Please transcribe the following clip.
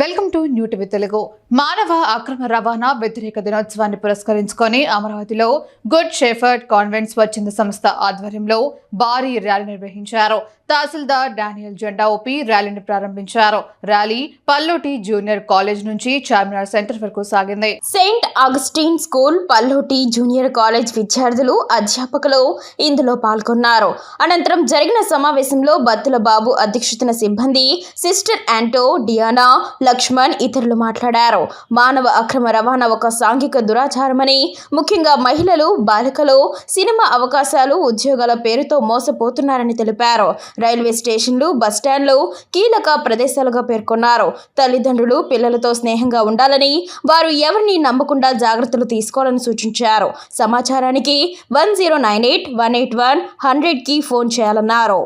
Welcome to new TV Telugu. మానవ అక్రమ రవాణా వ్యతిరేక దినోత్సవాన్ని పురస్కరించుకొని అమరావతిలో గుడ్ షెఫర్డ్ కాన్వెంట్ స్వచ్ఛంద సంస్థ ఆధ్వర్యంలో భారీ ర్యాలీ నిర్వహించారు. తహసీల్దార్ డానియల్ జెండా ఓపి ర్యాలీని ప్రారంభించారు. ర్యాలీ పల్లోటి జూనియర్ కాలేజ్ నుంచి చార్మినార్ సెంటర్ వరకు సాగింది. Saint Augustine school Pallotti junior college విద్యార్థులు అధ్యాపకులు ఇందులో పాల్గొన్నారు. అనంతరం జరిగిన సమావేశంలో బత్తుల బాబు అధ్యక్షతన సిబ్బంది సిస్టర్ యాంటో డియానా లక్ష్మణ్ ఇతరులు మాట్లాడారు. మానవ అక్రమ రవాణా ఒక సాంఘిక దురాచారమని ముఖ్యంగా మహిళలు బాలికలు సినిమా అవకాశాలు ఉద్యోగాల పేరుతో మోసపోతున్నారని తెలిపారు. రైల్వే స్టేషన్లు బస్టాండ్లు కీలక ప్రదేశాలుగా పేర్కొన్నారు. తల్లిదండ్రులు పిల్లలతో స్నేహంగా ఉండాలని వారు ఎవరిని నమ్మకుండా జాగ్రత్తలు తీసుకోవాలని సూచించారు. సమాచారానికి one zero nine eight one eight one హండ్రెడ్కి ఫోన్ చేయాలన్నారు.